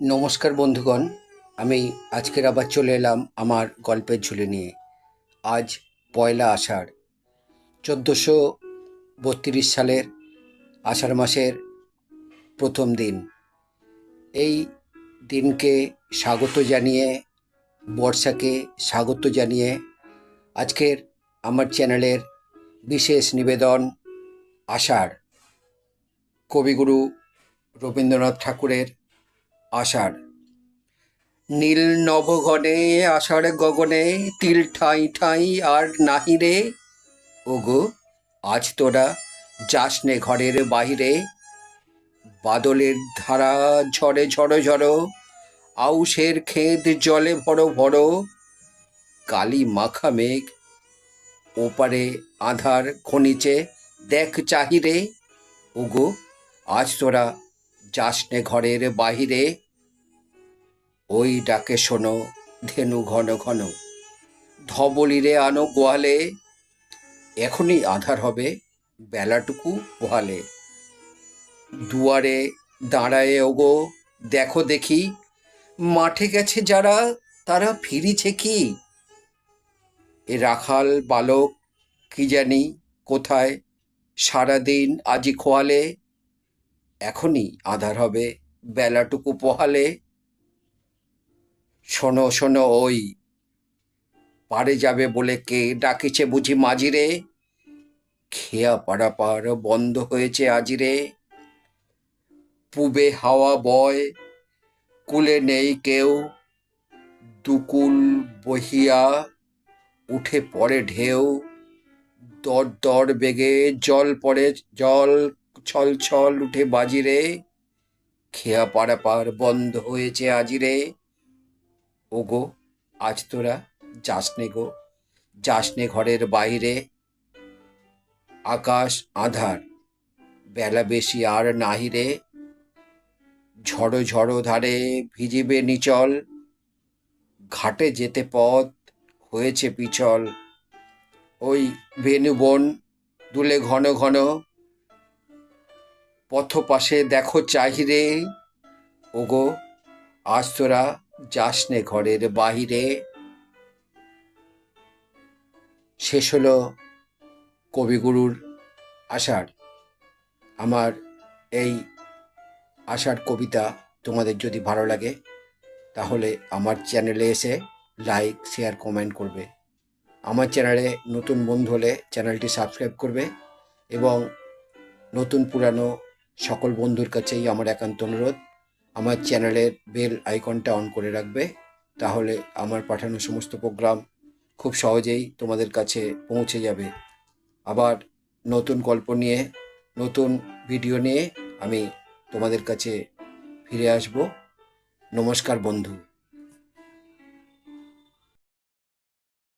নমস্কার বন্ধুগণ, আমি আজকের আবার চলে এলাম আমার গল্পের ঝুলি নিয়ে। আজ পয়লা আষাঢ়, চোদ্দোশো বত্রিশ সালের আষাঢ় মাসের প্রথম দিন। এই দিনকে স্বাগত জানিয়ে, বর্ষাকে স্বাগত জানিয়ে আজকের আমার চ্যানেলের বিশেষ নিবেদন আষাঢ়। কবিগুরু রবীন্দ্রনাথ ঠাকুরের আষাঢ়। নীল নবগণে আষাঢ় গগনে, তিল ঠাঁই ঠাঁই আর নাহি রে। ওগো, আজ তোরা যাস নে ঘরের বাহিরে। বাদলের ধারা ঝরে ঝড়ো ঝড়ো আউশের খেদ জলে ভরো ভরো। কালি মাখা মেঘ, ওপারে আধার খনিচে দেখ চাহিরে। ওগো, আজ তোরা যাস নে ঘরের বাহিরে। ওই ডাকে শোনো, ধেনু ঘন ঘন। ধবলিরে আনো গোয়ালে। এখনই আধার হবে বেলাটুকু পোহালে দুয়ারে দাঁড়ায় ওগো, দেখো দেখি। মাঠে গেছে যারা, তারা ফিরিছে কি? এ রাখাল বালক, কি জানি কোথায়, সারাদিন আজি খোয়ালে। এখনই আধার হবে। বেলাটুকু পোহালে শোনো শোনো, ওই পারে যাবে বলে কে ডাকিছে বুঝি মাঝিরে? খেয়া পাড়াপার বন্ধ হয়েছে আজিরে। পুবে হাওয়া বয়, কুলে নেই কেউ। দুকুল বহিয়া উঠে পড়ে ঢেউ। দর দর বেগে জল পড়ে, জল ছল ছল উঠে বাজিরে খেয়া পাড়াপার বন্ধ হয়েছে আজিরে ওগো, আজ তোরা যাসনে গো যাসনে ঘরের বাইরে। আকাশ আধার, বেলা বেশি আর নাহিরে ঝড়ো ঝড়ো ধারে ভিজিবে নিচল, ঘাটে যেতে পথ হয়েছে পিছল। ওই বেনুবন দুলে ঘন ঘন পথ পাশে দেখো চাহিরে। ওগো, আজ তোরা যাসনে ঘরের বাহিরে। শেষ হলো কবিগুরুর আষাঢ়। আমার এই আষাঢ় কবিতা তোমাদের যদি ভালো লাগে, তাহলে আমার চ্যানেলে এসে লাইক, শেয়ার, কমেন্ট করবে। আমার চ্যানেলে নতুন বন্ধু হলে চ্যানেলটি সাবস্ক্রাইব করবে এবং নতুন পুরানো সকল বন্ধুর কাছেই আমার একান্ত অনুরোধ। আমার চ্যানেলের বেল আইকনটা অন করে রাখবে। তাহলে আমার পাঠানো সমস্ত প্রোগ্রাম খুব সহজেই তোমাদের কাছে পৌঁছে যাবে। আবার নতুন গল্প নিয়ে, নতুন ভিডিও নিয়ে আমি তোমাদের কাছে ফিরে আসব। নমস্কার বন্ধু।